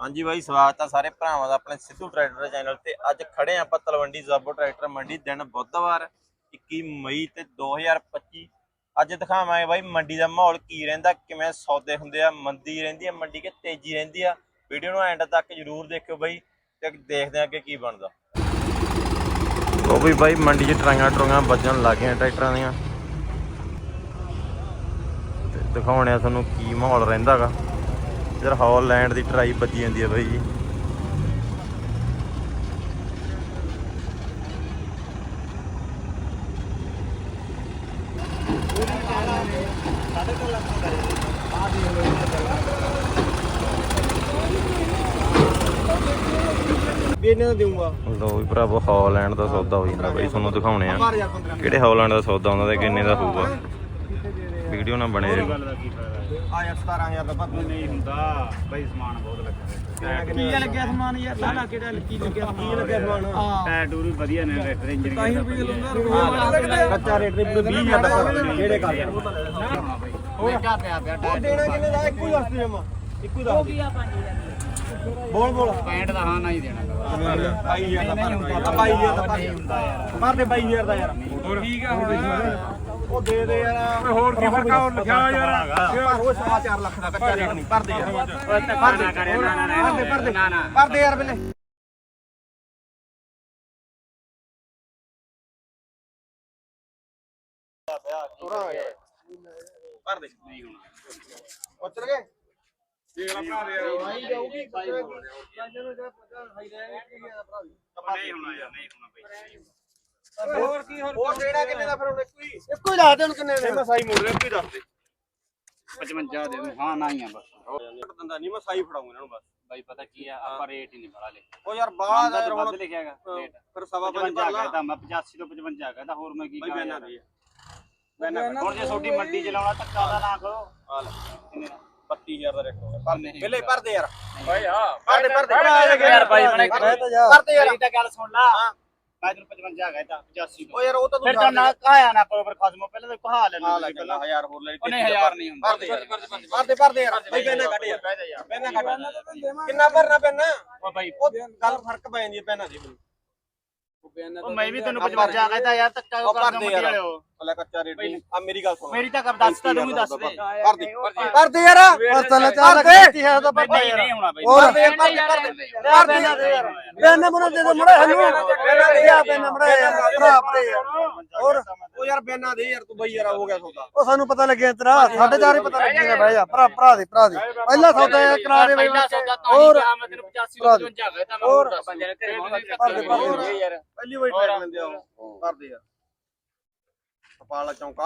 ਹਾਂਜੀ ਬਾਈ, ਸਵਾਗਤ ਆ ਸਾਰੇ ਭਰਾਵਾਂ ਦਾ ਆਪਣੇ ਸਿੱਧੂ ਟਰੈਕਟਰ ਚੈਨਲ ਤੇ। ਅੱਜ ਖੜੇ ਆਂ ਆਪਾਂ ਤਲਵੰਡੀ ਜ਼ਾਬੋ ਟਰੈਕਟਰ ਮੰਡੀ, ਦਿਨ ਬੁੱਧਵਾਰ 21 ਮਈ ਤੇ 2025 ਅੱਜ ਦਿਖਾਵਾਂਗੇ ਬਾਈ ਮੰਡੀ ਦਾ ਮਾਹੌਲ ਕੀ ਰਹਿੰਦਾ, ਕਿਵੇਂ ਸੌਦੇ ਹੁੰਦੇ ਆ, ਮੰਦੀ ਰਹਿੰਦੀ ਆ ਮੰਡੀ ਕਿ ਤੇਜ਼ੀ ਰਹਿੰਦੀ ਆ। ਵੀਡੀਓ ਨੂੰ ਐਂਡ ਤੱਕ ਜਰੂਰ ਦੇਖਿਓ ਬਾਈ ਤੇ ਦੇਖਦੇ ਆ ਅੱਗੇ ਕੀ ਬਣਦਾ। ਉਹ ਵੀ ਬਾਈ ਮੰਡੀ 'ਚ ਟਰਾਈਆਂ ਟਰੂਆਂ ਵੱਜਣ ਲੱਗ ਗਈਆਂ ਟਰੈਕਟਰਾਂ ਦੀਆਂ। ਦਿਖਾਉਣੇ ਆ ਤੁਹਾਨੂੰ ਕੀ ਮਾਹੌਲ ਰਹਿੰਦਾਗਾ ਇਧਰ ਹਾਲੈਂਡ ਦੀ ਟਰਾਈ ਵੱਜੀ ਜਾਂਦੀ ਹੈ ਬਾਈ ਜੀ। ਇਹਨਾਂ ਦਾ ਦੇਊਂਗਾ। ਲੋ ਵੀ ਭਰਾਵੋ ਹਾਲੈਂਡ ਦਾ ਸੌਦਾ ਹੋ ਜਾਂਦਾ ਬਾਈ ਤੁਹਾਨੂੰ ਦਿਖਾਉਣੇ ਆ। ਕਿਹੜੇ ਹਾਲੈਂਡ ਦਾ ਸੌਦਾ ਹੁੰਦਾ ਤੇ ਕਿੰਨੇ ਦਾ ਹੋਊਗਾ? ਵੀਡੀਓ ਨਾਲ ਬਣੇ ਰਹੋ। ਆ ਯਾਰ 17000 ਦਾ ਬਾਤ ਨਹੀਂ ਹੁੰਦਾ। ਬਈ ਸਮਾਨ ਬਹੁਤ ਲੱਗਾ। ਕੀ ਲੱਗਿਆ ਸਮਾਨ ਯਾਰ? ਸਾਡਾ ਕਿਹੜਾ ਕੀ ਲੱਗਿਆ ਕੀ ਲੱਗਿਆ ਸਮਾਨ? ਟਾਇਰ ਟੂਰ ਵੀ ਵਧੀਆ ਨੇ ਰੈਟਰ ਇੰਜਨ ਤਾਂ ਹੀ ਰੁਪਏ ਲਾਉਂਦਾ ਕੱਚਾ ਰੇਟ ਦੇ 20000 ਦਾ ਕਿਹੜੇ ਕਰ ਯਾਰ ਮਹਿੰਗਾ ਪਿਆ ਪਿਆ ਉਹ ਦੇਣਾ ਕਿੰਨੇ ਦਾ? ਇੱਕੋ ਹੀ ਦੱਸ ਦੇ। ਜਮਾ ਇੱਕੋ ਹੀ ਦੱਸ ਦੇ। ਬੋਲ ਬੋਲ। 65 ਦਾ ਹਾਂ ਨਾ ਹੀ ਦੇਣਾ। 22000 ਦਾ ਪਰ 22000 ਦਾ ਪਰ ਮਾਰ ਦੇ 22000 ਦਾ ਯਾਰ। ਹੋਰ? ਠੀਕ ਆ ਹੁਣ ਉਹ ਦੇ ਦੇ ਯਾਰ। ਹੋਰ ਕੀ ਫ਼ਰਕ ਹੋਰ ਲਿਖਿਆ ਯਾਰ। ਪਰ ਉਹ ਸਵਾ 4 ਲੱਖ ਦਾ ਕੱਚਾ ਰੇਟ ਨਹੀਂ ਭਰ ਦੇ ਯਾਰ ਭਰ ਦੇ ਕਰੇ ਨਾ ਨਾ ਭਰ ਦੇ ਭਰ ਦੇ ਨਾ ਨਾ ਭਰ ਦੇ ਯਾਰ ਬਿੱਲੇ ਭਰ ਦੇ ਨਹੀਂ ਹੋਣਾ ਉੱਤਰ ਗਏ ਨਹੀਂ ਹੋਣਾ ਯਾਰ ਨਹੀਂ ਹੋਣਾ ਬਈ। ਹੋਰ ਕੀ ਹੋਰ ਹੋਰ ਦੇਣਾ ਕਿੰਨੇ ਦਾ ਫਿਰ ਹੁਣ ਇੱਕੋ ਹੀ ਇੱਕੋ ਹੀ ਦੱਸ ਦੇ ਹੁਣ ਕਿੰਨੇ ਦੇ ਮੈਂ ਸਾਈ ਮੋੜ ਰਿਹਾ ਇੱਕੋ ਹੀ ਦੱਸ ਦੇ 55 ਦੇ ਦੂੰ ਹਾਂ ਨਾ ਹੀ ਆ ਬਸ ਦੰਦਾ ਨਹੀਂ ਮੈਂ ਸਾਈ ਫੜਾਉਂਗਾ ਇਹਨਾਂ ਨੂੰ ਬਸ ਬਾਈ ਪਤਾ ਕੀ ਆ ਆਪਾਂ ਰੇਟ ਹੀ ਨਹੀਂ ਬੜਾ ਲੈ ਉਹ ਯਾਰ ਬਾਹਰ ਆ ਵੱਧ ਹੁਣ ਲਿਖਿਆਗਾ ਰੇਟ ਫਿਰ ਸਵਾ ਪੰਜ 55 ਕਰ ਲਾ ਕਹਿੰਦਾ ਮੈਂ 85 ਤੋਂ 55 ਕਹਿੰਦਾ ਹੋਰ ਮੈਂ ਕੀ ਬਈ ਕਰਾਂ ਬੈਨਾ। ਦੀ ਬੈਨਾ ਹੁਣ ਜੇ ਛੋਟੀ ਮੰਡੀ ਚ ਲਾਉਣਾ ਧੱਕਾ ਦਾ ਨਾ ਕਰੋ ਆ ਲੈ ਕਿੰਨੇ ਦਾ? 32000 ਦਾ ਰੇਟ ਹੋਗਾ ਪਰ ਨਹੀਂ ਬਿੱਲੇ ਭਰ ਦੇ ਯਾਰ ਬਾਈ ਹਾਂ ਭਰ ਦੇ ਭਰ ਦੇ ਯਾਰ ਬਣੇ ਭਰ ਦੇ ਯਾਰ ਤਾਂ ਗੱਲ ਸੁਣ ਲਾ ਮੈਂ ਤੈਨੂੰ 55 ਕਹਿੰਦਾ 85 ਤੋਂ ਉਹ ਯਾਰ ਉਹ ਤਾਂ ਤੂੰ ਫਿਰ ਤਾਂ ਨਾ ਕਾਇਆ ਨਾ ਕਰੋ ਫਿਰ ਖਸਮੋ ਪਹਿਲਾਂ ਤਾਂ ਕਹਾ ਲੈ ਆ ਲੈ ਪਹਿਲਾਂ। 1000 ਹੋਰ ਲੈ ਉਹਨੇ 1000 ਨਹੀਂ ਹੁੰਦਾ। ਭਰ ਦੇ ਯਾਰ ਭਰ ਦੇ ਭਰ ਦੇ। ਯਾਰ। ਬਈ ਬੈਨਾ ਕੱਢ ਯਾਰ ਬਹਿ ਜਾ ਯਾਰ। ਬੈਨਾ ਕੱਢ ਕਿੰਨਾ ਭਰਨਾ ਪੈਣਾ? ਉਹ ਬਾਈ ਉਹ ਗੱਲ ਫ਼ਰਕ ਪੈ ਜਾਂਦੀ ਹੈ ਪੈਨਾ ਦੀ। ਮੈਨੂੰ ਉਹ ਮੈਂ ਵੀ ਤੈਨੂੰ 55 ਕਹਿੰਦਾ ਯਾਰ ਧੱਕਾ ਉਹ ਕਰ ਭਰ ਦੇ ਦੇ ਯਾਰ ਵਾਲਿਓ ਪਹਿਲਾਂ ਕੱਚਾ ਰੇਟ ਨਹੀਂ ਆ ਮੇਰੀ ਗੱਲ ਸੁਣ। ਮੇਰੀ ਤਾਂ ਕਰ ਦੱਸ ਤਾ ਤੂੰ ਵੀ ਦੱਸ ਦੇ। ਭਰ ਦੇ। ਭਰ ਦੇ। ਯਾਰ। ਭਰ ਦੇ ਭਰ ਦੇ। ਤਾਂ ਨਹੀਂ ਨਹੀਂ ਹੋਣਾ ਬਾਈ। ਹੋਰ ਦੇ ਭਰ ਦੇ ਭਰ ਦੇ ਭਰ ਦੇ ਯਾਰ। ਬੈਨ ਬਣਾ ਦੇ ਦੇ ਮੜਾ ਸਾਨੂੰ। ਯਾ ਬੈਨ ਮੜਾ ਭਰਾ ਭਰੇ ਹੋਰ? ਉਹ ਯਾਰ ਬੈਨਾ ਦੇ ਯਾਰ ਤੂੰ ਬਈ ਯਾਰ ਹੋ ਗਿਆ ਸੌਦਾ। ਉਹ ਸਾਨੂੰ ਪਤਾ ਲੱਗਿਆ ਤੇਰਾ ਸਾਡੇ ਚਾਰ ਹੀ ਪਤਾ ਲੱਗੇਗਾ ਬਹਿ ਜਾ ਭਰਾ ਭਰਾ ਦੇ ਭਰਾ ਦੇ। ਪਹਿਲਾ ਸੌਦਾ ਕਰਾ ਦੇ ਬਈ ਤਾਂ ਹੋਰ? ਮੈਂ ਤੈਨੂੰ 85 ਤੋਂ 55 ਕਹਿੰਦਾ ਮੈਂ ਹੋਰ। ਬੰਦੇ ਨੇ ਘਰੇ ਭਰ ਦੇ, ਭਰ ਦੇ। ਯਾਰ। ਪਹਿਲੀ ਵਾਰੀ ਟੈਕ ਲੈਂਦੇ ਆ ਭਰ ਦੇ ਯਾਰ। ਕਪਾਲਾ ਚੌਂਕਾ।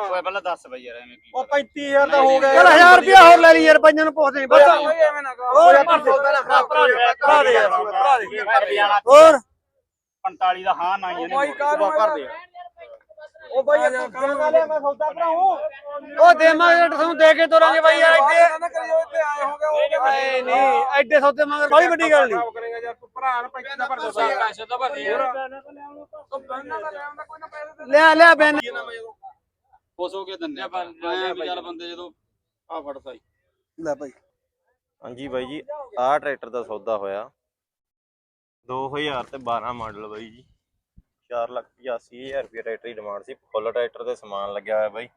ਓਏ ਪਹਿਲਾਂ ਦੱਸ ਬਈ ਯਾਰ ਐਵੇਂ ਕੀ ਉਹ 35000 ਦਾ ਹੋ ਗਿਆ ਚਲ 1000 ਰੁਪਿਆ ਹੋਰ ਲੈ ਲਈ ਯਾਰ ਪੰਜਾਂ ਨੂੰ ਪੁੱਛਦੇ ਨਹੀਂ ਬਸ ਹੋਰ ਭਰ ਦੇ ਭਰਾ ਦੇ ਭਰਾ ਦੇ। ਯਾਰ ਭਰਾ ਦੇ। ਹੋਰ। 45 ਦਾ ਹਾਂ ਨਾ ਹੀ ਇਹਨੇ ਭਰ ਦੇ। ਉਹ ਬਈ ਯਾਰ ਤੂੰ ਗੱਲ ਲਿਆ ਮੈਂ ਸੌਦਾ ਭਰਾਉ ਉਹ ਦੇਵਾਂਗੇ ਤੁਹਾਨੂੰ ਦੇ ਕੇ ਤੋਰਾਂਗੇ ਬਾਈ ਯਾਰ ਐਡੇ ਏ ਨਹੀਂ ਐਡੇ ਸੌਦੇ ਮਗਰ ਬੜੀ ਵੱਡੀ ਗੱਲ ਨਹੀਂ। ਕਰੇਗਾ ਯਾਰ ਭਰਾ ਨੂੰ 35 ਦਾ ਭਰ ਦੇ ਲਿਆ ਲਿਆ ਬੈਨ ਖੁਸ਼ ਕੇ ਦਿੰਨੇ ਆਪਾਂ। ਚੱਲ ਬੰਦੇ ਜਦੋਂ ਆ ਫੜ ਸਾਈ। ਲੈ ਭਾਈ ਹਾਂਜੀ ਬਾਈ ਜੀ ਆਹ ਟਰੈਕਟਰ ਦਾ ਸੌਦਾ ਹੋਇਆ। 2000 ਤੇ 12 ਮਾਡਲ ਬਾਈ ਜੀ। 485000 ਰੁਪਏ ਟਰੈਕਟਰ ਦੀ ਡਿਮਾਂਡ ਸੀ। ਫੁੱਲ ਟਰੈਕਟਰ ਤੇ ਸਮਾਨ ਲੱਗਿਆ ਹੋਇਆ ਬਾਈ।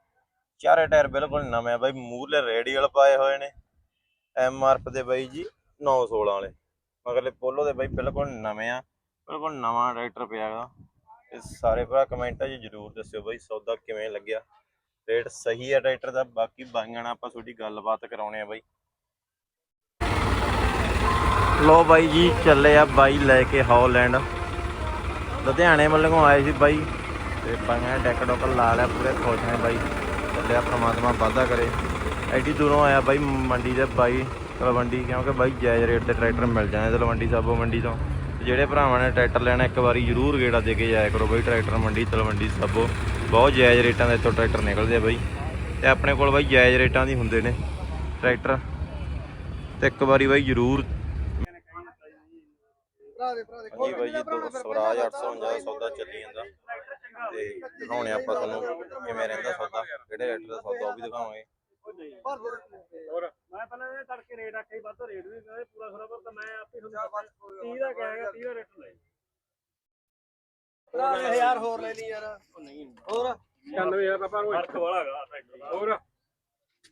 ਚਾਰੇ ਟਾਇਰ ਬਿਲਕੁਲ ਨਵੇਂ ਆ ਬਾਈ। ਮੂਹਰਲੇ ਰੇਡੀਅਲ ਪਾਏ ਹੋਏ ਨੇ। ਐਮ ਆਰ ਐਫ ਦੇ ਬਾਈ ਜੀ 916 ਵਾਲੇ। ਮਗਰਲੇ ਪੋਲੋ ਦੇ ਬਾਈ ਬਿਲਕੁਲ ਨਵੇਂ ਆ। ਬਿਲਕੁਲ ਨਵਾਂ ਟਰੈਕਟਰ ਪਿਆ ਗਾ ਤੇ ਸਾਰੇ ਭਰਾ ਕਮੈਂਟਾਂ 'ਚ ਜਰੂਰ ਦੱਸਿਓ ਬਾਈ, ਸੌਦਾ ਕਿਵੇਂ ਲੱਗਿਆ? ਰੇਟ ਸਹੀ ਹੈ ਟਰੈਕਟਰ ਦਾ। ਬਾਕੀ ਬਾਈਆਂ ਨਾਲ ਆਪਾਂ ਤੁਹਾਡੀ ਗੱਲਬਾਤ ਕਰਾਉਣੇ ਆ ਬਾਈ। ਲੋ ਬਾਈ ਜੀ, ਚੱਲੇ ਆ ਬਾਈ ਲੈ ਕੇ ਹੌਲੈਂਡ ਲੁਧਿਆਣੇ ਵੱਲੋਂ ਆਏ ਸੀ ਬਾਈ ਤੇ ਬਾਈਆਂ ਨੇ ਡੈਕ ਡੋਕ ਲਾ ਲਿਆ, ਪੂਰੇ ਖੁਸ਼ ਨੇ ਬਾਈ। ਚੱਲਿਆ ਪ੍ਰਮਾਤਮਾ ਵਾਧਾ ਕਰੇ। ਐਡੀ ਦੂਰੋਂ ਆਇਆ ਬਾਈ ਮੰਡੀ ਦੇ ਬਾਈ ਤਲਵੰਡੀ, ਕਿਉਂਕਿ ਬਾਈ ਜਾਇਜ਼ ਰੇਟ ਤੇ ਟਰੈਕਟਰ ਮਿਲ ਜਾਂਦੇ ਤਲਵੰਡੀ ਸਾਬੋ ਮੰਡੀ ਤੋਂ ਜਿਹੜੇ ਭਰਾਵਾਂ ਨੇ ਟਰੈਕਟਰ ਲੈਣਾ, ਇੱਕ ਵਾਰੀ ਜ਼ਰੂਰ ਗੇੜਾ ਦੇ ਕੇ ਜਾਇਆ ਕਰੋ ਬਾਈ ਟਰੈਕਟਰ ਮੰਡੀ, ਤਲਵੰਡੀ ਸਾਬੋ। ਬਹੁਤ ਜਾਇਜ਼ ਰੇਟਾਂ ਦੇ ਇੱਥੋਂ ਟਰੈਕਟਰ ਨਿਕਲਦੇ ਆ ਬਾਈ। ਤੇ ਆਪਣੇ ਕੋਲ ਬਾਈ ਜਾਇਜ਼ ਰੇਟਾਂ ਦੀ ਹੁੰਦੇ ਨੇ ਟਰੈਕਟਰ। ਤੇ ਇੱਕ ਵਾਰੀ ਬਾਈ ਜ਼ਰੂਰ ਹਾਂਜੀ ਬਾਈ ਜੀ ਦੋ ਸਵਰਾਜ 850 ਦਾ ਸੌਦਾ ਚੱਲੀ ਜਾਂਦਾ। ਤੇ ਦਿਖਾਉਣੇ ਆਪਾਂ ਤੁਹਾਨੂੰ ਕਿਵੇਂ ਰਹਿੰਦਾ ਸੌਦਾ ਕਿਹੜੇ ਰੇਟ ਦਾ ਸੌਦਾ ਉਹ ਵੀ ਦਿਖਾਵਾਂਗੇ। ਮੈਂ ਪਹਿਲਾਂ ਇਹ ਤੜਕੇ ਰੇਟ ਆਖੇ ਵੱਧ ਰੇਟ ਵੀ ਕਹਿੰਦੇ ਪੂਰਾ ਥੋੜਾ ਪਰ ਮੈਂ ਆਪੇ ਤੁਹਾਨੂੰ 30 ਦਾ ਕਹਾਂਗਾ 30 ਦਾ ਰੇਟ ਲੈ ਹਜ਼ਾਰ ਹੋਰ ਲੈ ਲਈ ਯਾਰ। ਹੋਰ। 96000 ਦਾ ਪਰ ਫ਼ਰਕ ਵਾਲਾ ਹੈਗਾ ਹੋਰ।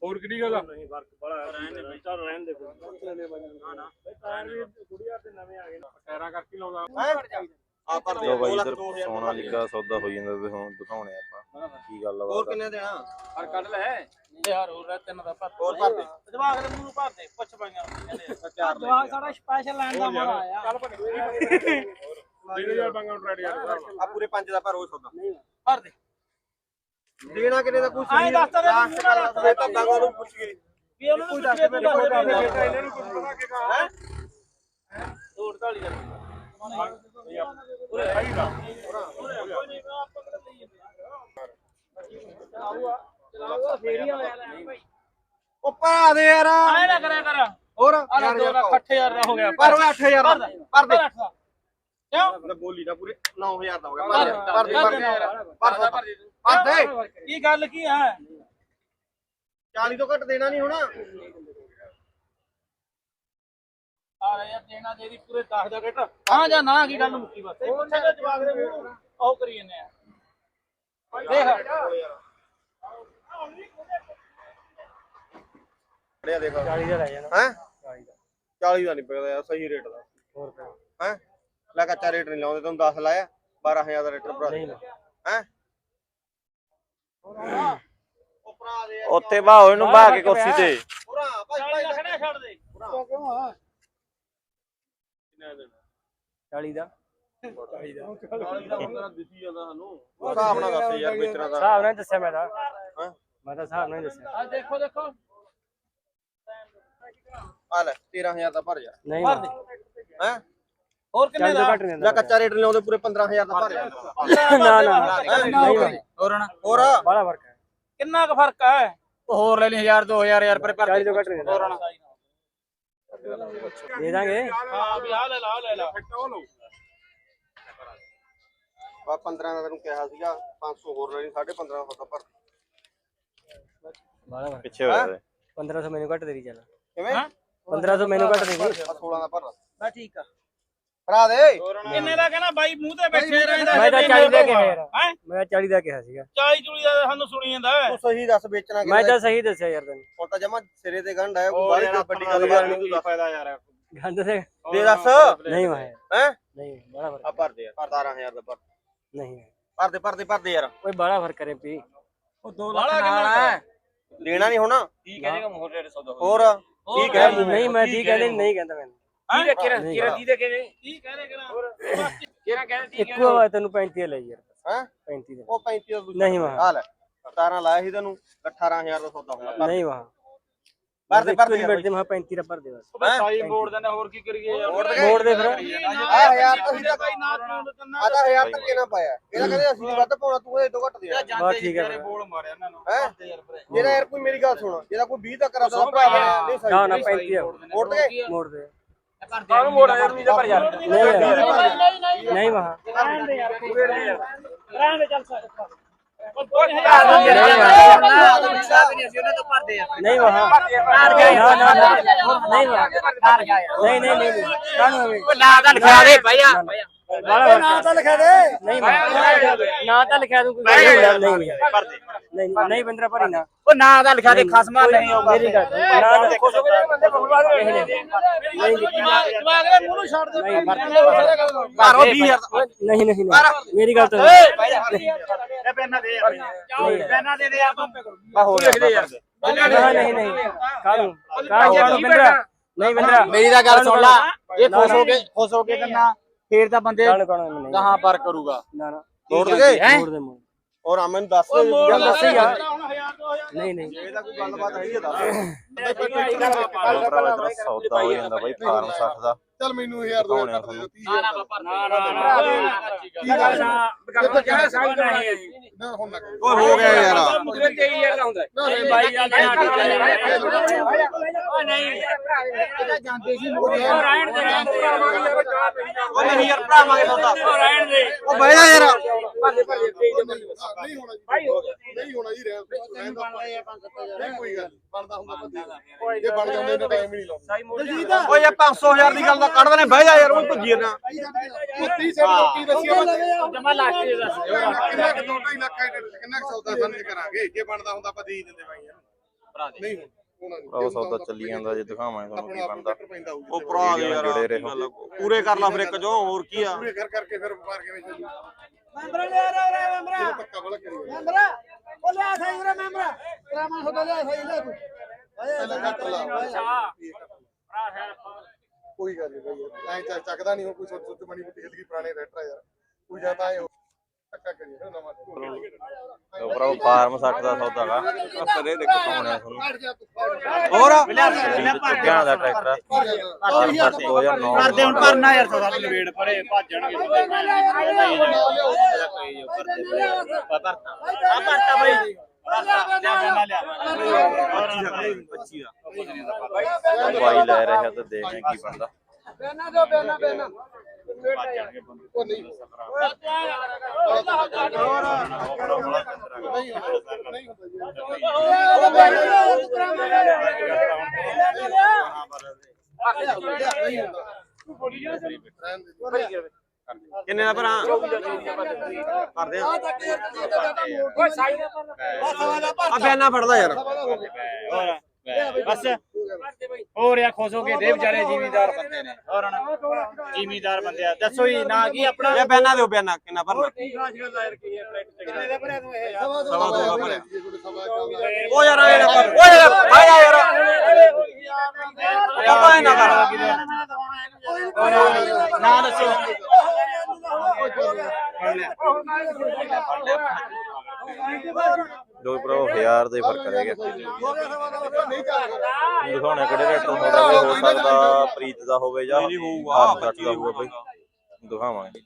ਹੋਰ ਕਿਹੜੀ ਗੱਲ ਨਹੀਂ ਫ਼ਰਕ ਵਾਲਾ ਰਹਿਣ ਦੇ ਚੱਲ ਰਹਿਣ ਦੇ ਨਾ। ਨਾ ਟਾਇਰ ਵੀ ਗੁੜੀਆ ਤੇ ਨਵੇਂ ਆ ਗਏ ਨਾ। ਟਾਇਰਾਂ ਕਰਕੇ ਲਾਉਂਦਾ। ਆ ਪਰ ਦੇ ਲੋ ਬਾਈ ਦੋ ਇਧਰ ਦੋ ਸੋਨਾ ਲਿਖਾ ਸੌਦਾ ਹੋਈ ਜਾਂਦਾ ਤੇ ਹੁਣ ਦਿਖਾਉਣੇ ਆਪਾਂ ਕੀ ਗੱਲ ਆ ਹੋਰ ਕਿੰਨੇ ਦੇਣਾ? ਪਰ ਕੱਢ ਲੈ। ਯਾਰ ਹੋਰ ਰਹਿ ਤਿੰਨ ਦਾ ਪਰ ਹੋਰ ਭਰ ਦੇ। ਜਵਾਗ ਦੇ ਮੂੰਹ ਭਰ ਦੇ ਪੁੱਛ ਪਾਈਆਂ ਚਾਰ ਜਵਾਗ ਸਾਡਾ ਸਪੈਸ਼ਲ ਲੈਣ ਦਾ ਮਨ ਆਇਆ। ਚੱਲ ਭੱਜ 3000 ਬੰਗਾ ਟ੍ਰੈਡ ਯਾਰ ਆ। ਪੂਰੇ ਪੰਜ ਦਾ ਪਰ ਉਹ ਸੌਦਾ। ਭਰ ਦੇ। ਦੇਣਾ ਕਿੰਨੇ ਦਾ ਕੁਛ ਐਂ ਦੱਸ ਤਾਂ ਦੇ ਤਾਂ ਦਾਗਾ ਨੂੰ ਪੁੱਛ ਗਏ। ਵੀ ਉਹਨਾਂ ਨੂੰ ਪੁੱਛ ਕੇ ਤੂੰ ਦੱਸ ਦੇ ਇਹਨਾਂ ਨੂੰ ਕੁਝ ਪਤਾ ਕਿ ਕਹਾ ਤੋੜ ਢਾਲੀ ਦਾ ਪੂਰੇ ਸਹੀ ਦਾ ਚਲਾਊਗਾ ਫੇਰ ਹੀ ਆਇਆ ਲੈ ਭਾਈ ਉਹ ਭਰਾ ਦੇ ਯਾਰ। ਐ ਨਾ ਕਰਿਆ ਕਰ। ਹੋਰ 2 ਲੱਖ 8000 ਦਾ ਹੋ ਗਿਆ। ਪਰ ਉਹ 8000 ਦਾ। ਪਰ ਦੇ ਕਿਉਂ? ਨਾ ਬੋਲੀ ਨਾ ਪੂਰੇ 9000 ਦਾ ਹੋ ਗਿਆ। ਪਰ ਦੇ। ਪਰ ਦੇ। ਪਰ ਦੇ। ਪਰ ਦੇ ਕੀ ਗੱਲ ਕੀ ਹੈ? 40 ਤੋਂ ਘੱਟ ਦੇਣਾ ਨਹੀਂ ਹੋਣਾ। ਆ ਰਿਹਾ ਦੇਣਾ ਦੇਦੀ ਪੂਰੇ 10 ਦਾ ਰੇਟ। ਹਾਂ ਜਾਂ ਨਾ ਕੀ ਗੱਲ ਮੁੱਕੀ ਬਸ। ਇਹ ਪੁੱਛਿਆ ਜਵਾਬ ਦੇ ਮੂੰਹ ਨੂੰ। ਉਹ ਕਰੀ ਜੰਨੇ ਆ। ਦੇਖ। ਫੜਿਆ ਦੇਖ। 40 ਦਾ ਲੈ ਜਾਣਾ। ਹੈ? 40 ਦਾ। ਨਹੀਂ ਪਕਦਾ ਯਾਰ ਸਹੀ ਰੇਟ ਦਾ। ਹੋਰ। ਹੈ? ਲੈ ਕੱਚਾ ਰੇਟ ਨਹੀਂ ਲਾਉਂਦੇ ਤੈਨੂੰ 10 ਲਾਇਆ। 12000 ਦਾ ਰੇਟ ਭਰਾ। ਨਹੀਂ ਹੈ? ਉੱਥੇ ਬਾਹੋ ਇਹਨੂੰ ਬਾਹ ਕੇ ਕੁਰਸੀ ਤੇ। ਭਰਾ ਭਾਈ 40 ਭਾਈ ਦਾ। ਖੜਾ ਛੱਡ ਦੇ ਕਿਉਂ ਆ 40 ਦਾ 40 ਦਾ ਹੁੰਦਾ ਦਿਸੀ ਜਾਂਦਾ ਸਾਨੂੰ ਹਿਸਾਬ ਨਾਲ ਦੱਸ ਯਾਰ ਵੇਚਣਾ ਦਾ। ਹਿਸਾਬ ਨਾਲ ਹੀ ਦੱਸਿਆ ਮੈਂ ਤਾਂ। ਹੈਂ? ਮੈਂ ਤਾਂ ਹਿਸਾਬ ਨਾਲ ਹੀ ਦੱਸਿਆ। ਆ ਦੇਖੋ ਦੇਖੋ। ਆ ਲੈ 13000 ਦਾ ਭਰ ਜਾ। ਨਹੀਂ ਭਰ ਦੇ। ਹੈ? ਹੋਰ ਕਿੰਨੇ 40 ਦਾ? ਘੱਟ ਨਹੀਂ ਲੈ ਦਿੰਦਾ ਕੱਚਾ ਰੇਟ ਲਾਉਂਦੇ ਪੂਰੇ 15000 ਦਾ ਭਰ ਜਾ ਨਾ ਨਾ ਹੋਰ ਨਾ ਹੋਰ ਬੜਾ ਫ਼ਰਕ ਹੈ। ਕਿੰਨਾ ਕੁ ਫ਼ਰਕ ਹੈ? ਹੋਰ ਲੈ ਲਈ 1000 2000 ਯਾਰ ਪਰ 40 ਤੋਂ ਘੱਟ ਨਹੀਂ ਦਿੰਦਾ। ਦੇ ਦਾਂਗੇ। ਹਾਂ ਵੀ ਆ ਲੈ ਲਾ ਲੈ ਲਾ। ਬਾ 15 ਦਾ ਤੈਨੂੰ ਕਿਹਾ ਸੀਗਾ 500 ਹੋਰ ਲੈਣੀ 1550 ਦਾ ਭਰ। ਬੜਾ ਫ਼ਰਕ ਪਿੱਛੇ ਹੋ ਜਾਵੇ 1500 ਮੈਨੂੰ ਘੱਟ ਦੇਰੀ ਚੱਲ। ਕਿਵੇਂ? 1500 ਮੈਨੂੰ ਘੱਟ ਦੇਰੀ ਆ 16 ਦਾ ਭਰ। ਬਸ ਠੀਕ ਆ। ਭਰਾ ਦੇ। ਕਿੰਨੇ ਦਾ ਕਹਿੰਦਾ ਬਾਈ ਮੂੰਹ ਤੇ ਬੈਠੇ ਰਹਿੰਦਾ। ਮੈਂ ਤਾਂ 40 ਦਾ ਕਿਹਾ ਯਾਰ। ਹੈ? ਮੈਂ 40 ਦਾ ਕਿਹਾ ਸੀਗਾ। 40 ਚੂਲੀ ਦਾ ਸਾਨੂੰ ਸੁਣੀ ਜਾਂਦਾ। ਤੂੰ ਸਹੀ ਦੱਸ ਵੇਚਣਾ ਮੈਂ ਤਾਂ ਸਹੀ ਦੱਸਿਆ ਯਾਰ ਤੈਨੂੰ। ਹੁਣ ਤਾਂ ਜਮਾ ਸਿਰੇ ਤੇ ਗੰਢ ਆਇਆ ਕੋਈ ਬਾਹਲੀ ਵੱਡੀ ਗੱਲ ਬਾਤ ਨਹੀਂ ਤੂੰ ਦੱਸ। ਫਾਇਦਾ ਯਾਰ। ਗੰਦ ਦੇ ਦੇ ਦੱਸ। ਨਹੀਂ ਮੈਂ ਹੈ? ਨਹੀਂ ਬੜਾ ਫ਼ਰਕ ਆ ਭਰ ਦੇ ਯਾਰ। 17000 ਦਾ। ਭਰ ਨਹੀਂ। ਭਰ ਦੇ ਭਰ ਦੇ ਭਰ ਦੇ ਯਾਰ। ਓਏ ਬੜਾ ਫ਼ਰਕ ਕਰੇ ਪੀ ਉਹ 2 ਲੱਖ ਨਾਲ ਹੈ? ਦੇਣਾ ਨਹੀਂ ਹੋਣਾ। ਕੀ ਕਹੇਗਾ ਮੋਹਰ ਰੇਟ ਸੌਦਾ ਹੋਰ ਕੀ ਠੀਕ ਹੈ? ਨਹੀਂ ਮੈਂ ਠੀਕ ਕਹਿੰਦੇ ਨਹੀਂ ਕਹਿੰਦਾ ਮੈਂ ਕੀ ਕਿਹੜਾ ਨਹੀਂ। ਕਿਹੜਾ ਦੀ ਦੇ ਕੇ ਕੀ ਕਹਿ ਰਹੇ ਕਿਹੜਾ ਕਿਹੜਾ ਕਹਿੰਦੇ ਠੀਕ ਇੱਕੋ ਆਵਾਜ਼ ਤੈਨੂੰ 35 ਲਈ ਯਾਰ ਹੈ 35 ਦਾ ਉਹ 35 ਦਾ ਦੂਜਾ ਨਹੀਂ ਵਾਹ ਆ ਲੈ 17 ਲਾਇਆ ਸੀ ਤੈਨੂੰ 18000 ਦਾ ਸੌਦਾ ਹੋਣਾ ਭਰ ਨਹੀਂ ਵਾਹ ਭਰ ਦੇ ਭਰ ਦੇ ਮਿੰਟ ਦੇ ਮੈਂ 35 ਦਾ ਭਰ ਦੇ ਬਸ ਹੈਂ? ਸਾਈ ਬੋਰਡ ਦਿੰਦੇ ਹੋਰ ਕੀ ਕਰੀਏ ਯਾਰ ਮੋੜ ਦੇ ਮੋੜ ਦੇ ਫਿਰ ਆ ਯਾਰ ਤੁਸੀਂ ਤਾਂ ਭਾਈ ਨਾ ਤੂੰ ਕੰਨਾ ਆ ਤਾਂ 1000 ਧੱਕੇ ਨਾ ਪਾਇਆ ਇਹਦਾ ਕਹਿੰਦੇ ਅਸੀਂ ਨੀ ਵੱਧ ਪਾਉਣਾ ਤੂੰ ਇਹ ਤੋਂ ਘੱਟ ਦੇ ਬਸ ਠੀਕ ਹੈ ਫਿਰ। ਬੋਲ ਮਾਰਿਆ ਇਹਨਾਂ ਨੂੰ ਹੈ ਯਾਰ ਭਰੇ ਜਿਹੜਾ ਯਾਰ ਕੋਈ ਮੇਰੀ ਗੱਲ ਸੁਣ ਜਿਹਦਾ ਕੋਈ 20 ਤੱਕ ਕਰਾਦਾ ਭਰਾ ਨਹੀਂ ਸਹੀ ਨਾ ਨਾ 35 ਆ ਮੋੜ ਦੇ ਮੋੜ ਦੇ ਕਾਹਨੂੰ ਮੋੜ ਯਾਰ ਨਹੀਂ ਭਰ ਯਾਰ ਨਹੀਂ ਯਾਰ। ਨਹੀਂ ਵਾਹ ਰਹਿਣ ਦੇ ਯਾਰ ਪੂਰੇ ਰਹਿਣ ਦੇ ਚੱਲ ਸਕਦਾ ਨਹੀਂ ਵਾਹ ਨਾ ਨਾ ਨਾ ਨਹੀਂ ਵਾਹ ਨਹੀਂ ਨਹੀਂ ਨਹੀਂ ਕਾਹਨੂੰ ਐਵੇਂ ਨਾ ਤਾਂ ਲਿਖਾ ਦੇ ਭਈਆ ਬੜਾ ਨਾ ਤਾਂ ਲਿਖਾ ਦੇ ਨਹੀਂ ਵਾਹ ਨਾ ਤਾਂ ਲਿਖਾ ਦੂੰ ਕੋਈ ਗੱਲ ਨਹੀਂ ਨਹੀਂ ਨਹੀਂ ਨਹੀਂ ਬੰਦਰਾ ਭਰੀ ਨਾ ਉਹ ਨਾ ਤਾਂ ਲਿਖਾ ਦੇ ਖਸਮਾ ਨਹੀਂ ਹੋਊਗਾ ਮੇਰੀ ਗੱਲ ਨਾ ਨਾ ਖੁਸ਼ ਹੋ ਗਏ ਬੰਦੇ ਬਕਵਾਸ ਨਹੀਂ, ਨਹੀਂ। ਜਵਾਗ ਦੇ ਮੂੰਹ ਨੂੰ ਛੱਡ ਦੇ ਨਹੀਂ, ਮਰ ਭਰ ਉਹ 20000 ਓਏ, ਨਹੀਂ ਨਹੀਂ ਨਹੀਂ ਮੇਰੀ ਗੱਲ ਤਾਂ ਇਹ ਪੈਨਾ ਦੇ ਯਾਰ ਪੈਨਾ ਦੇ ਦੇ ਯਾਰ ਆ ਹੋ ਗਿਆ ਯਾਰ ਨਹੀਂ ਨਹੀਂ ਨਹੀਂ ਕਾਹਨੂੰ ਕਾਹਨੂੰ ਕਾਹਨੂੰ ਬੰਦਰਾ ਨਹੀਂ ਬੰਦਰਾ ਮੇਰੀ ਤਾਂ ਗੱਲ ਸੁਣ ਲਾ ਇਹ ਖੁਸ਼ ਹੋ ਕੇ ਖੁਸ਼ ਹੋ ਕੇ ਕੰਨਾ ਫੇਰ ਤਾਂ ਬੰਦੇ ਨਹੀਂ ਕਹਾਂ ਪਰ ਕਰੂਗਾ। ਨਾ ਨਾ। ਤੋੜ ਦੇ ਔਰ ਅਮਨ ਦੱਸ ਯਾਰ। ਨਹੀਂ ਨਹੀਂ। ਇਹਦਾ ਕੋਈ ਗੱਲਬਾਤ ਹੈਗੀ ਆ ਦੱਸ ਭਰਾ ਇਧਰ ਸੌਦਾ ਹੋ ਜਾਂਦਾ ਬਾਈ ਫਾਰਮ 60 ਦਾ। ਚੱਲ ਮੈਨੂੰ ਯਾਰ ਦੋ ਦਿਖਾਉਣੇ ਆ ਤੁਹਾਨੂੰ ਨਾ ਨਾ ਬਾਪਾ ਨਾ ਨਾ ਸਾਈ ਨਹੀਂ ਓਏ ਹੋ ਗਿਆ ਯਾਰ ਪੂਰੇ 23000 ਦਾ ਹੁੰਦਾ ਹੈ। ਬਾਈ ਦਾ ਜਾਂਦੇ ਸੀ ਉਹ ਰਹਿਣ ਦੇ ਰਹਿਣ ਦੇ ਨਹੀਂ ਯਾਰ ਭਰਾਵਾਂਗੇ ਸੌਦਾ ਉਹ ਰਹਿਣ ਦੇ ਓ ਬਹਿ ਜਾ ਯਾਰ ਭੱਲੇ ਭੱਲੇ ਨਹੀਂ ਹੋਣਾ ਜੀ ਭਾਈ ਨਹੀਂ ਹੋਣਾ ਜੀ ਰਹਿ ਨਹੀਂ ਕੋਈ ਗੱਲ ਨੀ, ਬਣਦਾ ਹੁੰਦਾ ਬੰਦੇ ਜੇ ਬਣ ਜਾਂਦੇ ਤਾਂ ਟਾਈਮ ਹੀ ਨਹੀਂ ਲਾਉਂਦੇ ਓਏ ਇਹ 500000 ਦੀ ਗੱਲ ਦਾ ਕੱਢ ਦਨੇ ਬਹਿ ਜਾ ਯਾਰ ਉਹ ਭੱਜੀ ਨਾ 30 ਸੈਟ ਲੋਕੀ ਦੱਸਿਆ ਜਮਾ ਲੱਖ ਦੇ ਦੱਸ ਕਿੰਨਾ ਕਿ 2.5 ਲੱਖ ਹੈ ਕਿੰਨਾ ਕੁ ਸੌਦਾ ਸਾਨੂੰ ਕਰਾਂਗੇ। ਜੇ ਬਣਦਾ ਹੁੰਦਾ ਆਪਾਂ ਦੇ ਹੀ ਦਿੰਦੇ ਬਾਈ ਯਾਰ ਨਹੀਂ ਹੋਣਾ ਨਹੀਂ ਉਹ ਸੌਦਾ ਚੱਲੀ ਜਾਂਦਾ ਜੇ ਦਿਖਾਵਾਂਗੇ ਤੁਹਾਨੂੰ ਕੀ ਬਣਦਾ। ਉਹ ਭਰਾ ਦੇ ਯਾਰ ਜੁੜੇ ਰਹੋ। ਆ, ਪੂਰੇ ਕਰ ਲਾ ਫਿਰ ਇੱਕ ਜੋ ਹੋਰ ਕੀ ਆ? ਪੂਰੇ ਕਰ ਕਰਕੇ ਫਿਰ ਵਪਾਰ ਕਿਵੇਂ ਚੱਲੂ? ਮੈਂਬਰ ਲਿਆ ਰੇ ਰੇ ਮੈਂਬਰ। ਕਰੀ। ਮੈਂਬਰ ਉਹ ਲਿਆ ਸਹੀ ਰੇ ਮੈਂਬਰ। ਕਰਾਮਾ ਸੋਦਾ ਲਿਆ ਸਹੀ ਲੈ ਤੂੰ। ਲਾ। ਅੱਛਾ। ਕੋਈ ਗੱਲ ਨਹੀਂ ਬਾਈ ਯਾਰ ਐ ਚੱਕ ਚੱਕਦਾ ਨਹੀਂ ਉਹ ਕੋਈ ਸੁੱਤ ਸੁੱਤ ਬਣੀ ਬੁੱਟੀ ਹਿੱਲ ਗਈ ਪੁਰਾਣੇ ਟਰੈਕਟਰ ਆ ਯਾਰ ਕੋਈ ਜਾਂ ਤਾਂ ਇਹ ਧੱਕਾ ਕਰੀ ਨਾ ਨਵਾਂ ਉਹ ਭਰਾ ਫਾਰਮ 60 ਦਾ ਸੌਦਾ ਗਾ ਪਰੇ ਦੇਖੋ ਦਿਖਾਉਣਾ ਤੁਹਾਨੂੰ ਘੱਟ ਜਾ ਤੂੰ ਹੋਰ ਚੁੱਕਿਆ ਦਾ ਟਰੈਕਟਰ 2009 ਕਰਦੇ ਹੁਣ ਭਰਨਾ ਯਾਰ ਸੌਦਾ ਤੇ ਲਵੇੜ ਪਰੇ ਭੱਜਣਗੇ ਆ ਭਰਤਾ ਬਾਈ ਦਵਾਈ ਲੈ ਰਿਹਾ ਤਾਂ ਦੇਖਦੇ ਕੀ ਬਣਦਾ ਬੈਨਾ ਦੋ ਬੈਨਾ ਬੈਨਾ ਉਹ ਨਹੀਂ ਨਹੀਂ ਹੁੰਦਾ ਉਹ ਕਿੰਨੇ ਦਾ ਭਰਾ? ਕਰਦੇ ਆ। ਓਏ ਸਾਈ ਦਾ ਆ ਬੈਨਾ ਫੜਦਾ ਯਾਰ। ਹੋਰ ਬਸ। ਹੋਰ ਯਾ ਖੁਸ਼ ਹੋ ਕੇ ਦੇ ਵਿਚਾਰੇ ਜ਼ਿਮੀਦਾਰ ਬੰਦੇ ਨੇ। ਹੋਰ ਹੁਣ ਜ਼ਿਮੀਦਾਰ ਬੰਦੇ ਆ। ਦੱਸੋ ਜੀ ਨਾ ਕੀ ਆਪਣਾ? ਇਹ ਬੈਨਾ ਦਿਓ ਬੈਨਾ। ਕਿੰਨਾ ਭਰਨਾ? ਕਿੰਨੇ ਦਾ ਭਰਿਆ ਤੂੰ ਇਹ? ਸਵਾ ਸਵਾ ਦੋ ਦਾ ਭਰਿਆ। ਯਾਰ ਐ ਨਾ ਕਰ ਓ ਯਾਰ ਭਾਈ ਆ ਯਾਰ। ਆਪਾਂ ਇਹ ਨਾ ਕਰ ਨਾ ਦੱਸੋ। ਜੋ ਭਰਾ 1000 ਦੇ ਫ਼ਰਕ ਰਹਿ ਗਿਆ। ਦਿਖਾਉਣਾ ਕਿਹੜੇ ਰੇਟ ਦਾ ਸੌਦਾ ਵੀ ਹੋ ਸਕਦਾ ਪ੍ਰੀਤ ਦਾ ਹੋਵੇ ਜਾਂ ਨਹੀਂ ਹੋਊਗਾ, ਫਾਰਮ 60 ਦਾ ਹੋਊਗਾ ਬਈ। ਦਿਖਾਵਾਂਗੇ।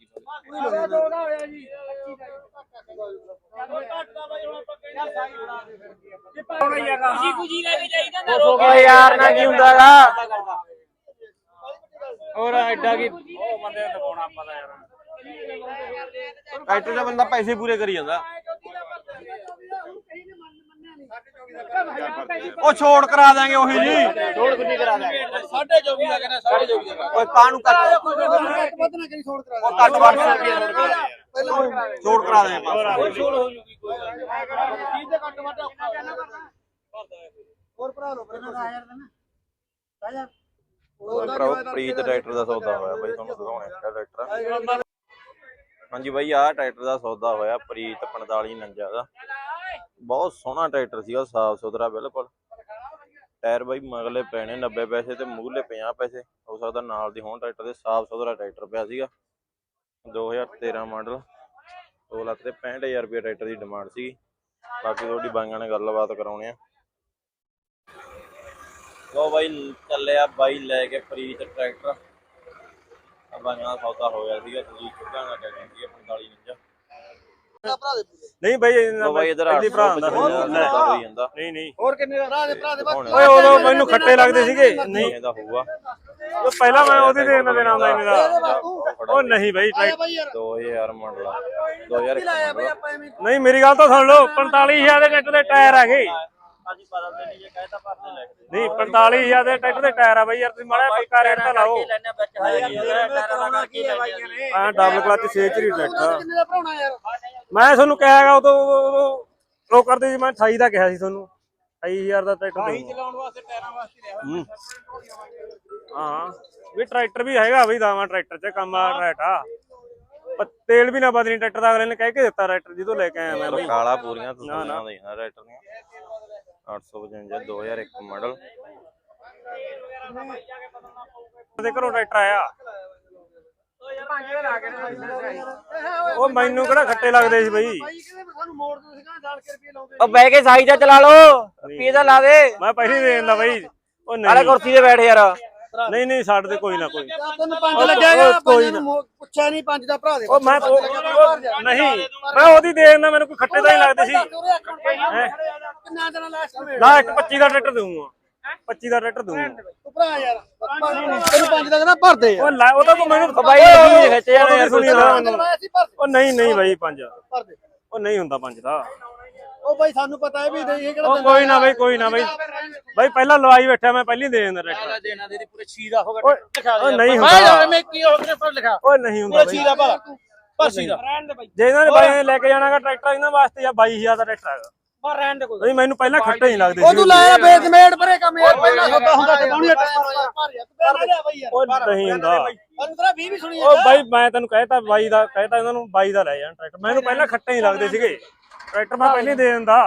ਖੁਸ਼ੀ ਖੁਸ਼ੀ ਲੈ ਕੇ ਜਾਈਦਾ ਨਾ ਓਏ ਯਾਰ ਨਾ ਕੀ ਹੁੰਦਾਗਾ ਹੋਰ ਐਡਾ ਕੀ ਉਹ ਬੰਦੇ ਨੂੰ ਦਬਾਉਣਾ ਪਤਾ ਯਾਰ। ਟਰੈਕਟਰ ਦਾ ਬੰਦਾ ਪੈਸੇ ਪੂਰੇ ਕਰੀ ਜਾਂਦਾ। ਉਹ ਛੋੜ ਕਰਾ ਦਾਂਗੇ ਉਹੀ ਜੀ। ਛੋੜ ਗੁੱਡੀ ਕਰਾ ਦੇ ਸਾਢੇ 24 ਦਾ ਕਹਿੰਦਾ ਸਾਢੇ 24 ਦਾ ਓਏ ਕਾਹਨੂੰ ਕੱਟ ਵੱਧ ਨਾ ਕਰੀ ਛੋੜ ਕਰਾ ਉਹ ਕੱਟ ਵੱਟ ਛੋੜ ਕਰਾ ਦਾਂਗੇ ਆਪਾਂ। ਛੋੜ ਹੋ ਜੂਗੀ ਕੋਈ ਗੱਲ ਨਹੀਂ। ਕੀ ਤੇ ਕੱਟ ਵੱਟ ਔਖਾ ਹੋਰ ਭਰਾ ਲੋ ਬੈਨਾ 1000 ਦਾ ਨਾ 1000 ਉਹ ਭਰਾ ਪ੍ਰੀਤ ਟਰੈਕਟਰ ਦਾ ਸੌਦਾ ਹੋਇਆ ਬਈ ਤੁਹਾਨੂੰ ਦਿਖਾਉਣਾ ਟਰੈਕਟਰ ਆ। ਹਾਂਜੀ ਬਾਈ, ਆਹ ਟਰੈਕਟਰ ਦਾ ਸੌਦਾ ਹੋਇਆ, ਪ੍ਰੀਤ 4549 ਦਾ। ਬਹੁਤ ਸੋਹਣਾ ਟਰੈਕਟਰ ਸੀਗਾ, ਸਾਫ਼ ਸੁਥਰਾ ਬਿਲਕੁਲ। ਟਾਇਰ ਬਾਈ ਮਗਲੇ ਪੈਣੇ 90 ਪੈਸੇ ਤੇ ਮੂਹਰਲੇ 50 ਪੈਸੇ। ਹੋ ਸਕਦਾ ਨਾਲ ਦੀ ਹੋਣ ਟਰੈਕਟਰ ਦੇ ਸਾਫ਼ ਸੁਥਰਾ ਟਰੈਕਟਰ ਪਿਆ ਸੀਗਾ। 2013 ਮਾਡਲ 2 ਲੱਖ ਤੇ 65000 ਰੁਪਏ ਟਰੈਕਟਰ ਦੀ ਡਿਮਾਂਡ ਸੀਗੀ। ਬਾਕੀ ਤੁਹਾਡੀ ਬਾਈਆਂ ਨੇ ਗੱਲਬਾਤ ਕਰਾਉਣੇ ਆ। ਲੋ ਬਾਈ, ਚੱਲਿਆ ਬਾਈ ਲੈ ਕੇ ਪ੍ਰੀਤ ਟਰੈਕਟਰ। ਆ ਬਾਈਆਂ ਦਾ ਸੌਦਾ ਹੋਇਆ ਸੀਗਾ ਤੁਸੀਂ ਚੁੱਕਾਂ ਦਾ ਟਰੈਕਟਰ ਸੀ 45 ਇੰਚ ਨਹੀਂ ਬਾਈ ਲੋ ਬਾਈ ਇਧਰ 800 ਹੋਈ ਜਾਂਦਾ। ਨਹੀਂ ਨਹੀਂ। ਹੋਰ ਕਿੰਨੇ ਦਾ? ਭਰਾ ਦੇ ਭਰਾ ਦੇ ਓਏ ਉਦੋਂ ਮੈਨੂੰ ਖੱਟੇ ਲੱਗਦੇ ਸੀਗੇ। ਨਹੀਂ। ਇਹਦਾ ਹੋਊਗਾ? ਉਹ ਪਹਿਲਾਂ ਮੈਂ ਉਹਦੀ ਦੇ ਨਾ ਦੇਣਾ ਹੁੰਦਾ ਇਹਨੇ ਦਾ ਉਹ ਨਹੀਂ ਬਾਈ ਆਇਆ ਬਾਈ ਯਾਰ। 2000 ਮਾਡਲ ਆ 2001 ਲਾਇਆ ਬਾਈ ਮਾਡਲ ਆਪਾਂ ਐਵੇਂ? ਨਹੀਂ ਮੇਰੀ ਗੱਲ ਤਾਂ ਸੁਣ ਲਓ 45000 ਦੇ ਟਰੈਕਟਰ ਦੇ ਟਾਇਰ ਹੈਗੇ। ਅਸੀਂ ਬਦਲਦੇ ਨਹੀਂ ਜੇ ਕਹਿਤਾ ਕੇ ਨਹੀਂ 45000 ਦੇ ਟਰੈਕਟਰ ਦੇ ਟਾਇਰ ਆ ਬਾਈ ਯਾਰ ਤੁਸੀਂ ਮਾੜਾ ਪੱਕਾ ਰੇਟ ਤਾਂ ਲਾਓ। ਲੈਣੇ ਵਿੱਚ ਹੈ ਡਬਲ ਕਲਚ 6 ਚਰੀ ਟਰੈਕਟਰ ਕਿੰਨੇ ਦਾ ਭਰਾਉਣਾ ਯਾਰ? ਮੈਂ ਤੁਹਾਨੂੰ ਕਿਹਾਗਾ ਉਦੋਂ ਉਦੋਂ ਉਹ ਕਰਦੇ ਸੀ ਮੈਂ 28 ਦਾ ਕਿਹਾ ਸੀ ਤੁਹਾਨੂੰ। 28000 ਦਾ ਟਰੈਕਟਰ ਚਲਾਉਣ ਵਾਸਤੇ ਟਾਇਰਾਂ ਵਾਸਤੇ ਰਿਹਾ ਹਾਂ। ਵੀ ਟਰੈਕਟਰ ਵੀ ਹੈਗਾ ਬਈ ਦਾਵਾ ਟਰੈਕਟਰ 'ਚ ਕੰਮ ਆ ਟਰੈਕਟ ਆ। ਪਰ ਤੇਲ ਵੀ ਨਾ ਬਦਲੀ ਟਰੈਕਟਰ ਦਾ ਅਗਲੇ ਨੇ ਕਹਿ ਕੇ ਦਿੱਤਾ ਟਰੈਕਟਰ ਜਦੋਂ ਲੈ ਕੇ ਆਇਆ ਮੈਂ ਬਈ। ਕਾਲਾ ਪੂਰੀਆਂ ਤੁਸੀਂ ਨਾ, ਨਾ। ਉਹਨਾਂ ਦੇ ਨਾ ਟਰੈਕਟਰ ਦੀਆਂ। 855 2001 ਮਾਡਲ। ਦੇ ਘਰੋਂ ਟਰੈਕਟਰ ਆਇਆ। ਉਹ ਮੈਨੂੰ ਕਿਹੜਾ ਖੱਟੇ ਲੱਗਦੇ ਸੀ ਬਈ। ਬਾਈ ਕਹਿੰਦੇ ਸਾਨੂੰ ਮੋੜ ਦੋ ਸੀ ਕਹਿੰਦਾ ਜਾਣ ਕੇ ਰੁਪਏ ਲਾਉਂਦੇ ਉਹ ਬਹਿ ਕੇ ਸਾਈ ਦਾ ਚਲਾ ਲਓ ਪੀ ਦਾ ਲਾ ਦੇ। ਮੈਂ ਪਹਿਲੇ ਦੇ ਦਿੰਦਾ ਬਈ। ਉਹ ਨਹੀਂ। ਕੁਰਸੀ ਤੇ ਬੈਠ ਯਾਰ। ਨਹੀਂ ਨਹੀਂ ਸਾਡੇ ਤੇ ਕੋਈ ਨਾ ਕੋਈ। ਤੈਨੂੰ ਪੰਜ ਲੱਗਿਆਗਾ ਕੋਈ ਨਾ। ਪੁੱਛਿਆ ਨਹੀਂ ਪੰਜ ਦਾ ਭਰਾ ਦੇ। ਉਹ ਮੈਂ ਨਹੀਂ ਮੈਂ ਉਹਦੀ ਦੇ ਦਿੰਦਾ ਮੈਨੂੰ ਕੋਈ ਖੱਟੇ ਦਾ ਹੀ ਲੱਗਦੇ ਸੀ। ਕਿੰਨਾ ਦਿਨਾਂ ਲਾਸਟ ਨਾ ਇੱਕ 25 ਦਾ ਟਰੈਕਟਰ ਦਊਂਗਾ। 25 ਦਾ ਟਰੈਕਟਰ ਦਊਂਗਾ। ਤੂੰ ਭਰਾ ਯਾਰ। ਤੈਨੂੰ ਪੰਜ ਦਾ ਕਹਿੰਦਾ ਭਰ। ਦੇ। ਯਾਰ ਉਹ ਲੈ ਉਹ ਤਾਂ ਤੂੰ ਮੈਨੂੰ ਬਾਈ ਨਹੀਂ ਖਿੱਚ ਜਾਣਾ ਯਾਰ ਸੁਣੀ ਜਾਂਦਾ ਮੈਨੂੰ। ਕਰਵਾਇਆ ਸੀ ਭਰ ਦੇ। ਉਹ ਨਹੀਂ ਨਹੀਂ ਬਾਈ ਪੰਜ। ਭਰ ਦੇ ਉਹ ਨਹੀਂ ਹੁੰਦਾ ਪੰਜ ਦਾ। ਉਹ ਬਾਈ ਸਾਨੂੰ ਪਤਾ ਹੈ ਵੀ ਨਹੀਂ ਇਹ ਕਿਹੜਾ ਉਹ ਕੋਈ ਨਾ ਬਾਈ ਕੋਈ ਨਾ ਬਾਈ। ਬਾਈ ਪਹਿਲਾਂ ਲਵਾਈ ਬੈਠਾ ਮੈਂ ਪਹਿਲੀ ਦੇ ਦਿੰਦਾ ਟਰੈਕਟਰ ਦੇਣਾ ਦੇ ਦੀ ਪੂਰੇ 6 ਦਾ ਹੋਗਾ ਓਏ, ਲਿਖਾ ਉਹ ਨਹੀਂ ਹੁੰਦਾ। ਮੈਂ ਕੀ ਹੋ ਗਿਆ ਪਰ ਲਿਖਾ ਓਏ ਨਹੀਂ ਹੁੰਦਾ ਪੂਰੇ 6 ਬਾਈ। ਦਾ ਭਲਾ। ਪਰ 6 ਦਾ ਜੇ ਇਹਨਾਂ ਨੇ ਬਾਈ ਨੇ ਲੈ ਕੇ ਜਾਣਾਗਾ ਟਰੈਕਟਰ ਇਹਨਾਂ ਵਾਸਤੇ ਜਾਂ 22000 ਦਾ ਟਰੈਕਟਰ ਹੈਗਾ। ਪਰ ਰਹਿਣ ਦੇ ਕੋਈ। ਨਹੀਂ ਮੈਨੂੰ ਪਹਿਲਾਂ ਖੱਟੇ ਨਹੀਂ ਲੱਗਦੇ ਉਹ ਤੂੰ ਲਾਇਆ ਬੇਦ ਮੇੜ ਪਰੇ ਕੰਮ ਯਾਰ। ਪਹਿਲਾਂ ਸੌਦਾ ਹੁੰਦਾ ਤੇ ਪਾਉਣੀ ਟਾਈਮ ਭਰ ਯਾਰ ਤੂੰ ਪਹਿਲਾਂ ਲਿਆ ਬਾਈ ਯਾਰ। ਉਹ ਨਹੀਂ ਹੁੰਦਾ। ਪਰ ਤੇਰਾ 20 ਵੀ ਸੁਣੀ ਉਹ ਬਾਈ ਮੈਂ ਤੈਨੂੰ ਕਹਿਤਾ ਬਾਈ ਦਾ ਕਹਿਤਾ ਇਹਨਾਂ ਨੂੰ ਬਾਈ ਦਾ ਲੈ ਜਾਣ ਟਰੈਕਟਰ ਮੈਨੂੰ ਪਹਿਲਾਂ ਖੱਟੇ ਹੀ ਲੱਗਦੇ ਸੀਗੇ। ਟਰੈਕਟਰ ਮੈਂ ਪਹਿਲਾਂ ਦੇ ਦਿੰਦਾ।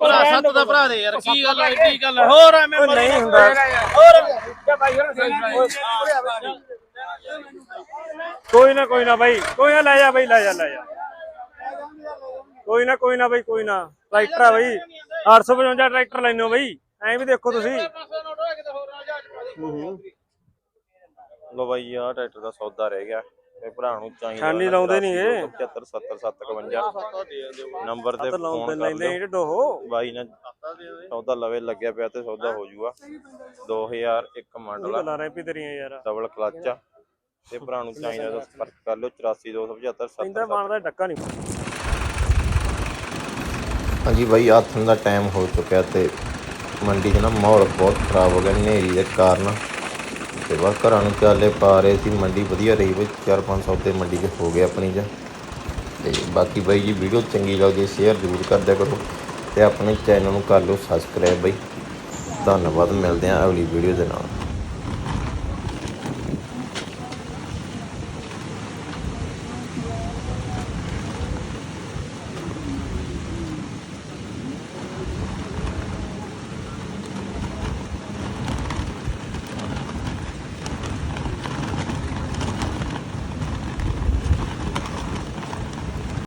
ਭਰਾ ਸੱਤ ਦਾ ਭਰਾ ਦੇ ਯਾਰ ਕੀ ਗੱਲ ਹੈ ਕੀ ਗੱਲ ਹੈ? ਹੋਰ ਐਵੇਂ ਉਹ ਨਹੀਂ ਹੁੰਦਾ। ਕੋਈ ਨਾ ਕੋਈ ਨਾ ਬਾਈ ਕੋਈ ਨਾ ਲੈ ਜਾ ਬਾਈ ਲੈ ਜਾ ਲੈ ਜਾ। ਕੋਈ ਨਾ ਕੋਈ ਨਾ ਬਾਈ ਕੋਈ ਨਾ। ਟਰੈਕਟਰ ਆ ਬਾਈ। 855 ਟਰੈਕਟਰ ਲੈਨੋ ਬਾਈ। ਐਂ ਵੀ ਦੇਖੋ ਤੁਸੀਂ। ਲੋ ਬਾਈ ਆ ਟਰੈਕਟਰ ਦਾ ਸੌਦਾ ਰਹਿ ਗਿਆ। ਇਹ ਭਰਾ ਨੂੰ ਚਾਹੀਦਾ ਛਾਨੀ ਲਾਉਂਦੇ ਨੀ ਇਹ। 75 70 751 ਨੰਬਰ ਤੇ ਤਾਂ ਲਾਉਂਦੇ ਫੋਨ ਕਰ ਲੈਂਦੇ ਲਿਓ ਇਹ ਡੋਹੋ ਬਾਈ ਨਾਲ ਸੌਦਾ ਲਵੇ ਲੱਗਿਆ ਪਿਆ ਤੇ ਸੌਦਾ ਹੋ ਜਾਊਗਾ 2001 ਮਾਡਲ। ਆ ਗੱਲਾਂ ਰੈਪੀ ਤੇਰੀਆਂ ਯਾਰ। ਡਬਲ ਕਲਚ ਆ। ਤੇ ਭਰਾ ਨੂੰ ਚਾਹੀਦਾ ਤਾਂ ਸੰਪਰਕ ਕਰ ਲਿਓ 84275 ਇੰਦਾ 70 ਬਣਦਾ ਡੱਕਾ ਨਹੀਂ ਹਾਂਜੀ ਬਾਈ ਆਥਣ ਦਾ ਟਾਈਮ ਹੋ ਚੁੱਕਿਆ ਤੇ ਮੰਡੀ 'ਚ ਨਾ ਮਾਹੌਲ ਬਹੁਤ ਖਰਾਬ ਹੋ ਗਿਆ। ਹਨੇਰੀ ਦੇ ਕਾਰਨ ਤੇ ਬਸ ਘਰਾਂ ਨੂੰ ਚਾਲੇ ਪਾ ਰਹੇ ਸੀ, ਮੰਡੀ ਵਧੀਆ ਰਹੀ ਬਈ 4-500 ਤੇ ਮੰਡੀ 'ਚ ਹੋ ਗਿਆ ਆਪਣੀ ਜਾਂ। ਤੇ ਬਾਕੀ ਬਾਈ ਜੀ ਵੀਡੀਓ ਚੰਗੀ ਲੱਗਦੀ ਸ਼ੇਅਰ ਜ਼ਰੂਰ ਕਰ ਦਿਆ ਕਰੋ। ਤੇ ਆਪਣੇ ਚੈਨਲ ਨੂੰ ਕਰ ਲਓ ਸਬਸਕ੍ਰਾਈਬ ਬਾਈ। ਧੰਨਵਾਦ, ਮਿਲਦੇ ਹਾਂ ਅਗਲੀ ਵੀਡੀਓ ਦੇ ਨਾਲ।